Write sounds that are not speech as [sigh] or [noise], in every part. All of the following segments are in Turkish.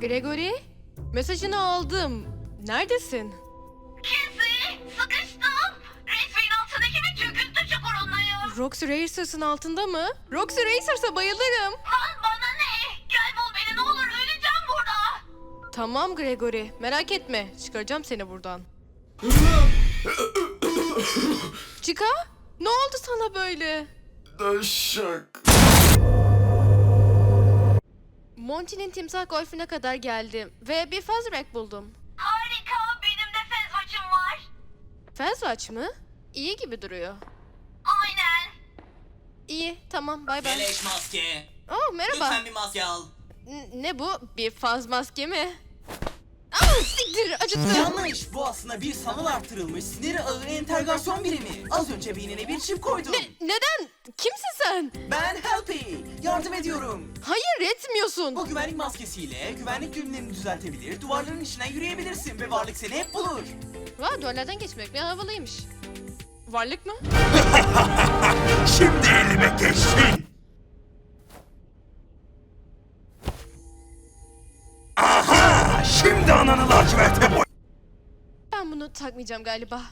Gregory, mesajını aldım. Neredesin? Kesi, sıkıştım. Resmin altındaki bir çöküntü çukurundayım. Roxy Racers'ın altında mı? Roxy Racers'a bayılırım. Lan bana ne? Gel bul beni ne olur öleceğim burada. Tamam Gregory, merak etme. Çıkaracağım seni buradan. Chica, ne oldu sana böyle? Daşak. Monty'nin timsah golfüne kadar geldim ve bir Fazrack buldum. Harika benim de fezvaçım var. Fezvaç mı? İyi gibi duruyor. Aynen. İyi, tamam, bay bay. Beleş maske. Oh, merhaba. Lütfen bir maske al. N- ne bu? Bir faz maske mi? Aa, siktir, acıttı. Yanlış. Bu aslında bir sanal arttırılmış sinir ağı entegrasyon birimi. Az önce beynine bir çip koydum. Neden? Kimsin sen? Ben Helpy. Yardım ediyorum. Hayır, etmiyorsun. Bu güvenlik maskesiyle güvenlik düğümlerini düzeltebilir, duvarların içinden yürüyebilirsin ve varlık seni hep bulur. Vay, duvarlardan geçmek ne havalıymış. Varlık mı? [laughs] Şimdi elime geçtin. Şimdi ananı laciverte boy. Ben bunu takmayacağım galiba.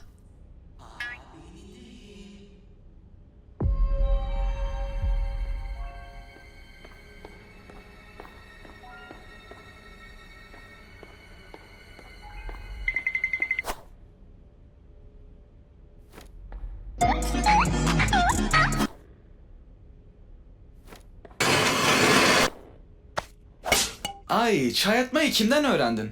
Ay, çay atmayı kimden öğrendin?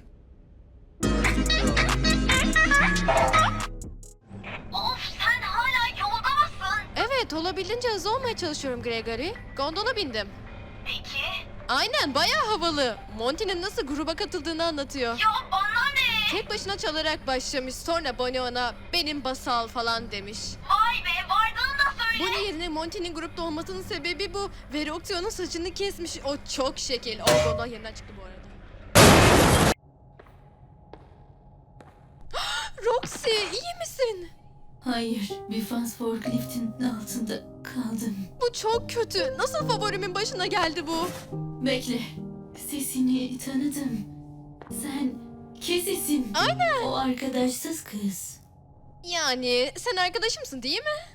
Of sen hala yolda mısın? Evet, olabildiğince hızlı olmaya çalışıyorum Gregory. Gondola bindim. Peki. Aynen, bayağı havalı. Monty'nin nasıl gruba katıldığını anlatıyor. Ya bana ne? Tek başına çalarak başlamış, sonra Bonnie ona benim basal falan demiş. Bonnie yerine Monty'nin grupta olmasının sebebi bu. Ve Roxy'nin saçını kesmiş. O çok şekil. O gondola yeniden çıktı bu arada. [gasps] Roxy, iyi misin? Hayır, bir fast forkliftin altında kaldım. Bu çok kötü. Nasıl favorimin başına geldi bu? Bekle, sesini tanıdım. Sen Kesisin. Aynen. O arkadaşsız kız. Yani sen arkadaşımsın değil mi?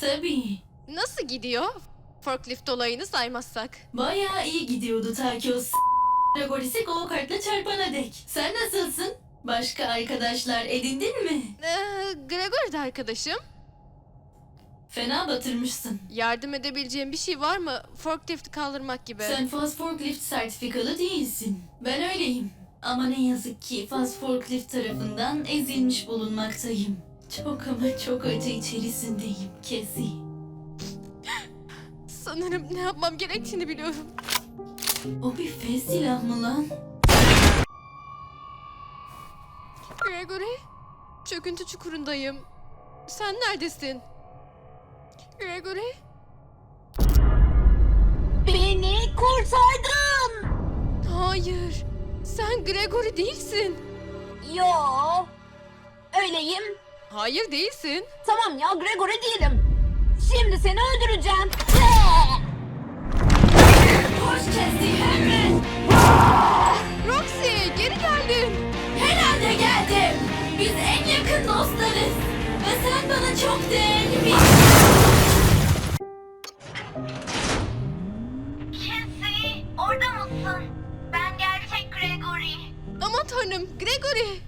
Tabii. Nasıl gidiyor? Forklift olayını saymazsak. Bayağı iyi gidiyordu ta ki o s- Gregoris'e go kartla çarpana dek. Sen nasılsın? Başka arkadaşlar edindin mi? Ee, Gregor da arkadaşım. Fena batırmışsın. Yardım edebileceğim bir şey var mı? Forklift kaldırmak gibi. Sen Fast Forklift sertifikalı değilsin. Ben öyleyim. Ama ne yazık ki Fast Forklift tarafından ezilmiş bulunmaktayım. Çok ama çok acı içerisindeyim Kesi. [laughs] Sanırım ne yapmam gerektiğini biliyorum. O bir fez silah mı lan? Gregory, çöküntü çukurundayım. Sen neredesin? Gregory? Beni kurtardın. Hayır. Sen Gregory değilsin. Yo. Öyleyim. Hayır değilsin. Tamam ya Gregory değilim. Şimdi seni öldüreceğim. Hoş Jesse hemen. Roxy geri geldin. Herhalde geldim. Biz en yakın dostlarız. Ve sen bana çok değerli bir... Orada mısın? Ben gerçek Gregory. Aman tanrım Gregory.